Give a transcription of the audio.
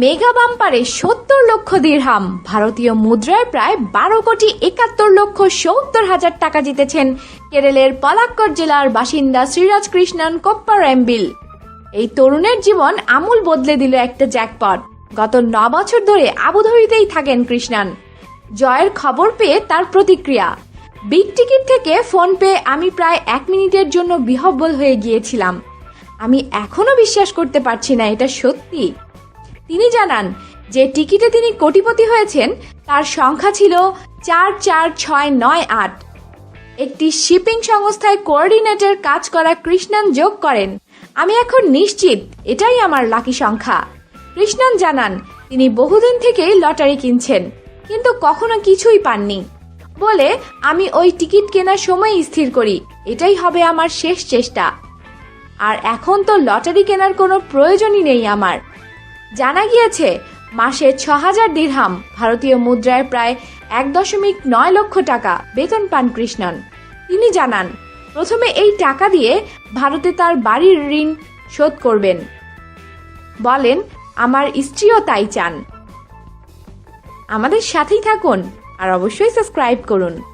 Mega বাম্পারে সত্তর লক্ষ দিরহাম। ভারতীয় মুদ্রায় প্রায় বারো কোটি একাত্তর লক্ষ সত্তর হাজার টাকা জিতেছেন কেরলের পলাক্কর জেলার বাসিন্দা শ্রীরাজ কৃষ্ণন কোপ্পার এমবিল। এই তরুণের জীবন আমূল বদলে দিল একটা জ্যাকপট। গত ন বছর ধরে আবুধাবিতেই থাকেন কৃষ্ণান। জয়ের খবর পেয়ে তার প্রতিক্রিয়া। বিগ টিকিট থেকে ফোন পেয়ে আমি প্রায় এক মিনিটের জন্য বিহব্বল হয়ে গিয়েছিলাম। আমি এখনও বিশ্বাস করতে পারছি না এটা সত্যি। তিনি জানান যে টিকিটে তিনি কোটিপতি হয়েছেন, তার সংখ্যা ছিল চার চার ছয় নয় আট। একটি শিপিং সংস্থায় কোঅর্ডিনেটর কাজ করা কৃষ্ণান যোগ করেন। আমি এখন নিশ্চিত, এটাই আমার লাকি সংখ্যা। কৃষ্ণান জানান, তিনি বহুদিন থেকেই লটারি কিনছেন, কিন্তু কখনো কিছুই পাননি। বলে, আমি ওই টিকিট কেনার সময় স্থির করি, এটাই হবে আমার শেষ চেষ্টা। আর এখন তো লটারি কেনার কোনো প্রয়োজনই নেই আমার। জানা গিয়েছে, মাসে ছ হাজার দিরহাম ভারতীয় মুদ্রায় প্রায় এক দশমিক নয় লক্ষ টাকা বেতন পান কৃষ্ণন। তিনি জানান, প্রথমে এই টাকা দিয়ে ভারতে তার বাড়ির ঋণ শোধ করবেন। বলেন, আমার স্ত্রীও তাই চান। আমাদের সাথেই থাকুন আর অবশ্যই সাবস্ক্রাইব করুন।